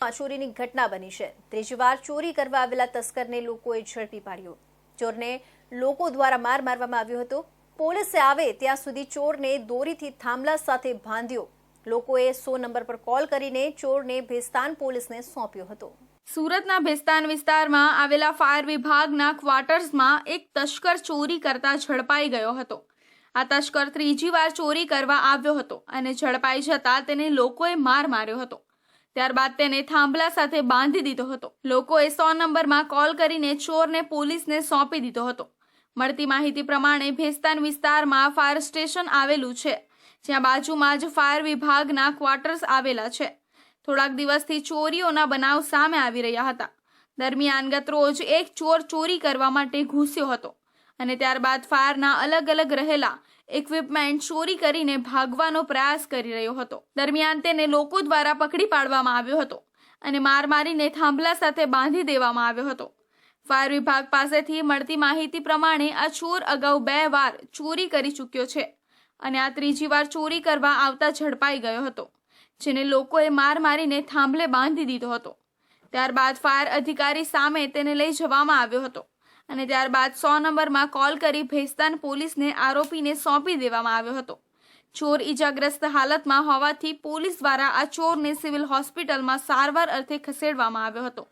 ચોરીની ઘટના બની છે. ત્રીજી વાર ચોરી કરવા આવેલા તસ્કરને લોકોએ ઝડપી પાડ્યો. ચોરને લોકો દ્વારા માર મારવામાં આવ્યો હતો. પોલીસે આવે ત્યાં સુધી ચોરને દોરીથી થાંભલા સાથે બાંધ્યો. લોકોએ સો નંબર પર કોલ કરીને ચોરને ભેસ્તાન પોલીસને સોંપ્યો હતો. સુરતના ભેસ્તાન વિસ્તારમાં આવેલા ફાયર વિભાગના ક્વાર્ટર્સમાં એક તસ્કર ચોરી કરતા ઝડપાઈ ગયો હતો. આ તસ્કર ત્રીજી વાર ચોરી કરવા આવ્યો હતો અને ઝડપાઈ જતા તેને લોકોએ માર માર્યો હતો. ત્યારબાદ તેને થાંભલા સાથે બાંધી દીધો હતો. લોકોએ સો નંબરમાં કોલ કરીને ચોરને પોલીસને સોંપી દીધો હતો. મળતી માહિતી પ્રમાણે ભેસ્તાન વિસ્તારમાં ફાયર સ્ટેશન આવેલું છે. જ્યાં બાજુમાં જ ફાયર વિભાગના ક્વાર્ટર્સ આવેલા છે. થોડાક દિવસથી ચોરીઓના બનાવ સામે આવી રહ્યા હતા. દરમિયાન ગત રોજ એક ચોર ચોરી કરવા માટે ઘૂસ્યો હતો. અને ત્યારબાદ ફાયરના અલગ અલગ રહેલા ઇક્વિપમેન્ટ ચોરી કરીને ભાગવાનો પ્રયાસ કરી રહ્યો હતો. દરમિયાન તેને લોકો દ્વારા પકડી પાડવામાં આવ્યો હતો અને માર મારીને થાંભલા સાથે બાંધી દેવામાં આવ્યો હતો. ફાયર વિભાગ પાસેથી મળતી માહિતી પ્રમાણે આ ચોર અગાઉ બે વાર ચોરી કરી ચૂક્યો છે અને આ ત્રીજી વાર ચોરી કરવા આવતા ઝડપાઈ ગયો હતો, જેને લોકોએ માર મારીને થાંભલે બાંધી દીધો હતો. ત્યારબાદ ફાયર અધિકારી સામે તેને લઈ જવામાં આવ્યો હતો. અને ત્યારબાદ સો નંબરમાં કોલ કરી ભેસ્તાન પોલીસને આરોપીને સોંપી દેવામાં આવ્યો હતો. ચોર ઈજાગ્રસ્ત હાલતમાં હોવાથી પોલીસ દ્વારા આ ચોરને સિવિલ હોસ્પિટલમાં સારવાર અર્થે ખસેડવામાં આવ્યો હતો.